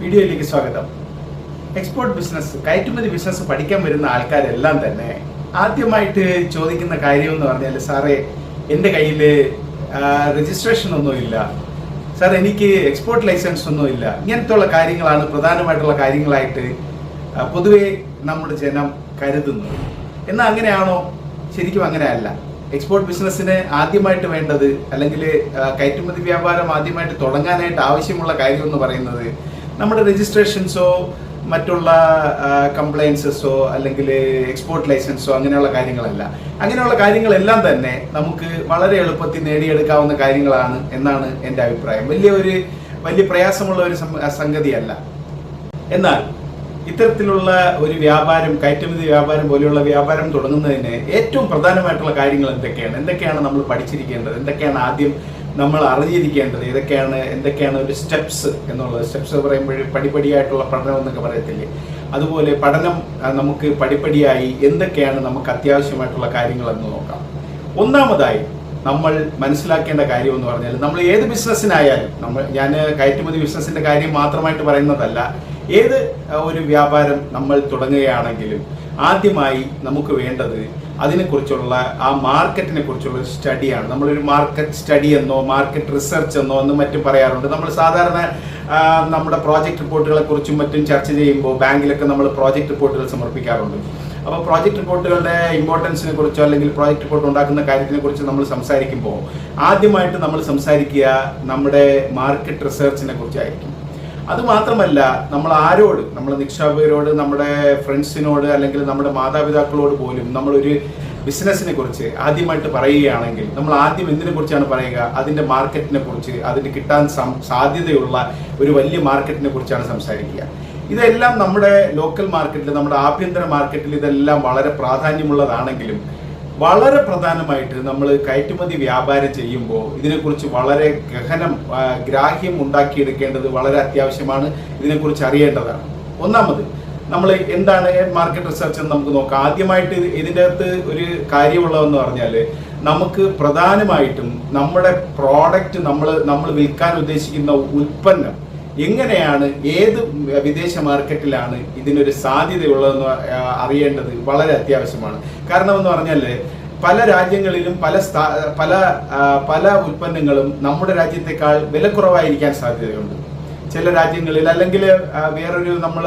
വീഡിയോയിലേക്ക് സ്വാഗതം. Export business കയറ്റുമതി ബിസിനസ് പഠിക്കാൻ വരുന്ന ആൾക്കാരെല്ലാം തന്നെ ആദ്യമായിട്ട് ചോദിക്കുന്ന കാര്യം എന്ന് പറഞ്ഞാൽ സാറേ എന്റെ കയ്യിൽ രജിസ്ട്രേഷൻ ഒന്നുമില്ല സാർ എനിക്ക് എക്സ്പോർട്ട് ലൈസൻസ് ഒന്നുമില്ല ഇങ്ങനത്തെ ഉള്ള കാര്യങ്ങളാണ് പ്രധാനമായിട്ടുള്ള കാര്യങ്ങളായിട്ട് പൊതുവേ നമ്മുടെ ജനം കരുതുന്നത്. എന്നാൽ അങ്ങനെയാണോ? ശരിക്കും അങ്ങനെയല്ല. എക്സ്പോർട്ട് ബിസിനസ്സിന് ആദ്യമായിട്ട് വേണ്ടത് അല്ലെങ്കിൽ കയറ്റുമതി വ്യാപാരം ആദ്യമായിട്ട് തുടങ്ങാനായിട്ട് ആവശ്യമുള്ള കാര്യം എന്ന് പറയുന്നത് നമ്മുടെ രജിസ്ട്രേഷൻസോ മറ്റുള്ള കംപ്ലയൻസസോ അല്ലെങ്കിൽ എക്സ്പോർട്ട് ലൈസൻസോ അങ്ങനെയുള്ള കാര്യങ്ങളല്ല. അങ്ങനെയുള്ള കാര്യങ്ങളെല്ലാം തന്നെ നമുക്ക് വളരെ എളുപ്പത്തിൽ നേടിയെടുക്കാവുന്ന കാര്യങ്ങളാണ് എന്നാണ് എന്റെ അഭിപ്രായം. വലിയ ഒരു വലിയ പ്രയാസമുള്ള ഒരു സംഗതിയല്ല. എന്നാൽ ഇത്തരത്തിലുള്ള ഒരു വ്യാപാരം കയറ്റുമതി വ്യാപാരം പോലെയുള്ള വ്യാപാരം തുടങ്ങുന്നതിന് ഏറ്റവും പ്രധാനമായിട്ടുള്ള കാര്യങ്ങൾ എന്തൊക്കെയാണ്? എന്തൊക്കെയാണ് നമ്മൾ പഠിച്ചിരിക്കേണ്ടത്? എന്തൊക്കെയാണ് ആദ്യം നമ്മൾ അറിഞ്ഞിരിക്കേണ്ടത് ഇതൊക്കെയാണ് എന്തൊക്കെയാണ് ഒരു സ്റ്റെപ്സ് എന്നുള്ളത്. സ്റ്റെപ്സ് പറയുമ്പോൾ പടിപടിയായിട്ടുള്ള പഠനം എന്നൊക്കെ പറയത്തില്ലേ? അതുപോലെ പഠനം നമുക്ക് പടിപടിയായി എന്തൊക്കെയാണ് നമുക്ക് അത്യാവശ്യമായിട്ടുള്ള കാര്യങ്ങളെന്ന് നോക്കാം. ഒന്നാമതായി നമ്മൾ മനസ്സിലാക്കേണ്ട കാര്യം എന്ന് പറഞ്ഞാൽ നമ്മൾ ഏത് ബിസിനസ്സിനായാലും നമ്മൾ ഞാൻ കയറ്റുമതി ബിസിനസ്സിന്റെ കാര്യം മാത്രമായിട്ട് പറയുന്നതല്ല. ഏത് ഒരു വ്യാപാരം നമ്മൾ തുടങ്ങുകയാണെങ്കിലും ആദ്യമായി നമുക്ക് വേണ്ടത് അതിനെക്കുറിച്ചുള്ള ആ മാർക്കറ്റിനെ കുറിച്ചുള്ള സ്റ്റഡിയാണ്. നമ്മളൊരു മാർക്കറ്റ് സ്റ്റഡി എന്നോ മാർക്കറ്റ് റിസർച്ച് എന്നോ എന്ന് മറ്റും പറയാറുണ്ട്. നമ്മൾ സാധാരണ നമ്മുടെ പ്രോജക്റ്റ് റിപ്പോർട്ടുകളെ കുറിച്ചും മറ്റും ചർച്ച ചെയ്യുമ്പോൾ ബാങ്കിലൊക്കെ നമ്മൾ പ്രോജക്റ്റ് റിപ്പോർട്ടുകൾ സമർപ്പിക്കാറുണ്ട്. അപ്പോൾ പ്രോജക്റ്റ് റിപ്പോർട്ടുകളുടെ ഇമ്പോർട്ടൻസിനെ കുറിച്ചോ അല്ലെങ്കിൽ പ്രോജക്റ്റ് റിപ്പോർട്ട് ഉണ്ടാക്കുന്ന കാര്യത്തിനെ കുറിച്ച് നമ്മൾ സംസാരിക്കുമ്പോൾ ആദ്യമായിട്ട് നമ്മൾ സംസാരിക്കുക നമ്മുടെ മാർക്കറ്റ് റിസർച്ചിനെ കുറിച്ചായിരിക്കും. അത് മാത്രമല്ല നമ്മൾ ആരോട് നമ്മൾ നിക്ഷേപകരോട് നമ്മുടെ ഫ്രണ്ട്സിനോട് അല്ലെങ്കിൽ നമ്മുടെ മാതാപിതാക്കളോട് പോലും നമ്മളൊരു ബിസിനസ്സിനെ കുറിച്ച് ആദ്യമായിട്ട് പറയുകയാണെങ്കിൽ നമ്മൾ ആദ്യം എന്തിനെ കുറിച്ചാണ് പറയുക? അതിന്റെ മാർക്കറ്റിനെ കുറിച്ച് അതിന് കിട്ടാൻ സാധ്യതയുള്ള ഒരു വലിയ മാർക്കറ്റിനെ കുറിച്ചാണ് സംസാരിക്കുക. ഇതെല്ലാം നമ്മുടെ ലോക്കൽ മാർക്കറ്റിൽ നമ്മുടെ ആഭ്യന്തര മാർക്കറ്റിൽ ഇതെല്ലാം വളരെ പ്രാധാന്യമുള്ളതാണെങ്കിലും വളരെ പ്രധാനമായിട്ട് നമ്മൾ കയറ്റുമതി വ്യാപാരം ചെയ്യുമ്പോൾ ഇതിനെക്കുറിച്ച് വളരെ ഗഹനം ഗ്രാഹ്യം ഉണ്ടാക്കിയെടുക്കേണ്ടത് വളരെ അത്യാവശ്യമാണ്. ഇതിനെക്കുറിച്ച് അറിയേണ്ടതാണ്. ഒന്നാമത് നമ്മൾ എന്താണ് മാർക്കറ്റ് റിസർച്ച് എന്ന് നമുക്ക് നോക്കാം. ആദ്യമായിട്ട് ഇത് ഇതിന്റെ അകത്ത് ഒരു കാര്യമുള്ളതെന്ന് പറഞ്ഞാൽ നമുക്ക് പ്രധാനമായിട്ടും നമ്മുടെ പ്രോഡക്റ്റ് നമ്മൾ നമ്മൾ വിൽക്കാൻ ഉദ്ദേശിക്കുന്ന ഉൽപ്പന്നം എങ്ങനെയാണ് ഏത് വിദേശ മാർക്കറ്റിലാണ് ഇതിനൊരു സാധ്യതയുള്ളതെന്ന് അറിയേണ്ടത് വളരെ അത്യാവശ്യമാണ്. കാരണം എന്ന് പറഞ്ഞാൽ പല രാജ്യങ്ങളിലും പല പല പല ഉൽപ്പന്നങ്ങളും നമ്മുടെ രാജ്യത്തെക്കാൾ വിലക്കുറവായിരിക്കാൻ സാധ്യതയുണ്ട്. ചില രാജ്യങ്ങളിൽ അല്ലെങ്കിൽ വേറൊരു നമ്മൾ